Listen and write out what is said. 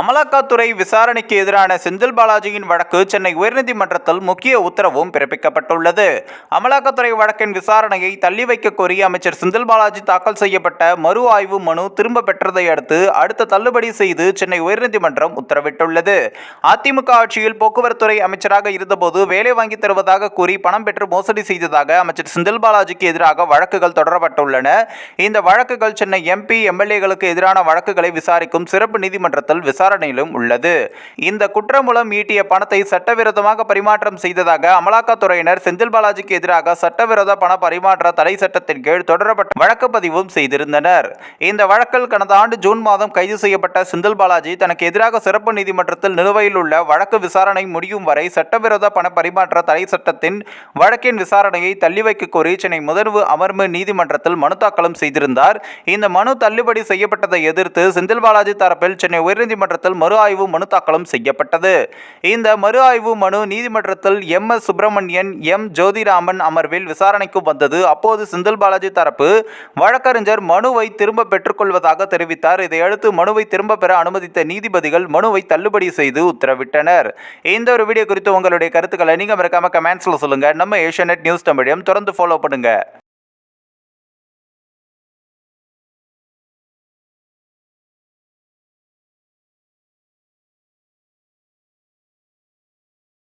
அமலாக்கத்துறை விசாரணைக்கு எதிரான செந்தில் பாலாஜியின் வழக்கு சென்னை உயர்நீதிமன்றத்தில் முக்கிய உத்தரவும் பிறப்பிக்கப்பட்டுள்ளது. அமலாக்கத்துறை வழக்கின் விசாரணையை தள்ளி வைக்க கோரி அமைச்சர் செந்தில் பாலாஜி தாக்கல் செய்யப்பட்ட மறு ஆய்வு மனு திரும்ப பெற்றதை அடுத்து அடுத்த தள்ளுபடி செய்து சென்னை உயர்நீதிமன்றம் உத்தரவிட்டுள்ளது. அதிமுக ஆட்சியில் போக்குவரத்துறை அமைச்சராக இருந்தபோது வேலை வாங்கி தருவதாக கூறி பணம் பெற்று மோசடி செய்ததாக அமைச்சர் செந்தில் பாலாஜிக்கு எதிராக வழக்குகள் தொடரப்பட்டுள்ளன. இந்த வழக்குகள் சென்னை எம்பி எம்எல்ஏகளுக்கு எதிரான வழக்குகளை விசாரிக்கும் சிறப்பு நீதிமன்றத்தில் விசாரணையிலும் உள்ளது. இந்த குற்றமூலம் ஈட்டிய பணத்தை சட்டவிரோதமாக பரிமாற்றம் செய்ததாக அமலாக்கத்துறையினர் செந்தில் பாலாஜிக்கு எதிராக சட்டவிரோத பண பரிமாற்ற தடை சட்டத்தின் கீழ் தொடரப்பட்ட வழக்கு பதிவும் செய்திருந்தனர். இந்த வழக்கில் கடந்த ஆண்டு ஜூன் மாதம் கைது செய்யப்பட்ட செந்தில் பாலாஜி தனக்கு எதிராக சிறப்பு நீதிமன்றத்தில் நிலுவையில் உள்ள வழக்கு விசாரணை முடியும் வரை சட்டவிரோத பண பரிமாற்ற தடை சட்டத்தின் வழக்கின் விசாரணையை தள்ளி வைக்க கோரி சென்னை முதல்வு அமர்வு நீதிமன்றத்தில் மனு தாக்கலும் செய்திருந்தார். இந்த மனு தள்ளுபடி செய்யப்பட்டதை எதிர்த்து செந்தில் பாலாஜி தரப்பில் சென்னை உயர்நீதிமன்ற நீதிமன்றத்தில் மறு ஆய்வு மனு தாக்கலும் செய்யப்பட்டது. இந்த மறு ஆய்வு மனு நீதிமன்றத்தில் M. S. Subramanian M. Jothiraman அமர்வில் விசாரணைக்கு வந்தது. அப்போது செந்தில் பாலாஜி தரப்பு வழக்கறிஞர் மனுவை திரும்ப பெற்றுக்கொள்வதாக தெரிவித்தார். இதையடுத்து மனுவை திரும்ப பெற அனுமதித்த நீதிபதிகள் மனுவை தள்ளுபடி செய்து உத்தரவிட்டனர். இந்த ஒரு வீடியோ குறித்து உங்களுடைய கருத்துக்களை நீங்க மறக்காம கமெண்ட்ஸ்ல சொல்லுங்க. நம்ம ஏஷியா நியூஸ் தமிழையும் தொடர்ந்து ஃபாலோ பண்ணுங்க.